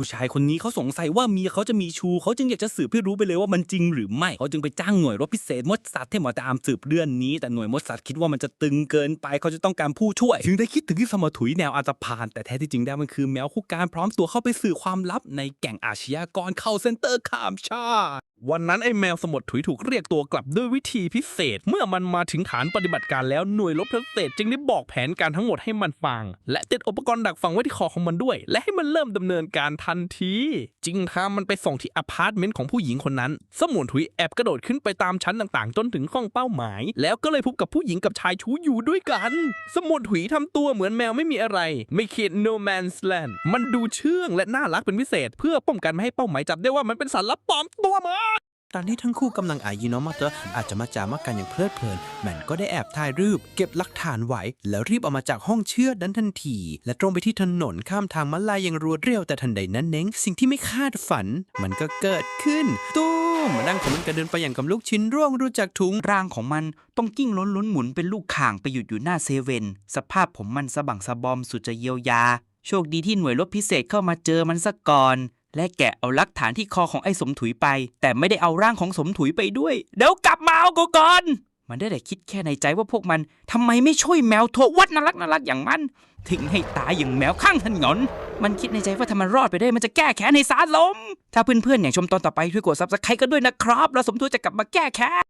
ผู้ชายคนนี้เขาสงสัยว่าเมียเขาจะมีชูเขาจึงอยากจะสืบให้รู้ไปเลยว่ามันจริงหรือไม่เขาจึงไปจ้างหน่วยรบพิเศษมดสัตว์ให้มาตามสืบเรื่องนี้ แต่หน่วยมดสัตว์คิดว่ามันจะตึงเกินไปเขาจะต้องการผู้ช่วย จึงได้คิดถึงที่สมถุยแนวอาตพานแต่แท้ที่จริงแล้วมันคือแมวคู่การพร้อมตัวเข้าไปสื่อความลับในแก่งอาชญากรเข้าเซ็นเตอร์ข้ามชาติ วันนั้นไอ้แมวสมดถุยถูกเรียกตัวกลับด้วยวิธีพิเศษ เมื่อมันมาถึงฐานปฏิบัติการแล้วหน่วยรบพิเศษจึงได้บอกแผนการทั้งหมดให้มันฟัง และติดอุปกรณ์ดักฝังไว้ที่คอของมันด้วย และให้มันเริ่มดำเนินการทันทีจึงพามันไปส่งที่อพาร์ตเมนต์ของผู้หญิงคนนั้น สมุนถุยแอบกระโดดขึ้นไปตามชั้นต่างๆ จนถึงห้องเป้าหมาย แล้วก็เลยพบกับผู้หญิงกับชายชู้อยู่ด้วยกัน สมุนถุยทำตัวเหมือนแมวไม่มีอะไร ไม่เขียน no man's land มันดูเชื่องและน่ารักเป็นพิเศษ เพื่อป้องกันไม่ให้เป้าหมายจับได้ว่ามันเป็นสารลับปลอมตัวมา ตอนที่ทั้งคู่กำลังอายิโนมอเตอร์อาจจะมาจามากันอย่างเพลิดเพลินแมนก็ได้แอบถ่ายรูปเก็บหลักฐานไว้ แล้วรีบออกมาจากห้องเชื่อดนั้นทันที และตรงไปที่ถนนข้ามทางมาลายอย่างรวดเร็วแต่ทันใดนั้นเน้งสิ่งที่ไม่คาดฝัน มันก็เกิดขึ้น ตู้มร่างของมันกระเด็นไปอย่างกับลูกชิ้นร่วงรู้จากถุงร่างของมันต้องกิ้งล้นล้นหมุนเป็นลูกข่างไปหยุดอยู่หน้าเซเว่นสภาพผมมันสะบังสะบอมสุดจะเยียวยา โชคดีที่หน่วยรบพิเศษเข้ามาเจอมันซะก่อน และแกะเอาหลักฐานที่คอของไอ้สมถุยไป แต่ไม่ได้เอาร่างของสมถุยไปด้วย เดี๋ยวกลับมาเอากูก่อน มันได้แต่คิดแค่ในใจว่าพวกมันทำไมไม่ช่วยแมวโทวัดน่ารักน่ารักอย่างมันถึงให้ตายอย่างแมวข้างถนนมันคิดในใจว่าถ้ามันรอดไปได้มันจะแก้แค้นให้สาลม ถ้าเพื่อนๆอย่างชมตอนต่อไปช่วยกดซับสไครต์กันด้วยนะครับแล้วสมทวยจะกลับมาแก้แค้น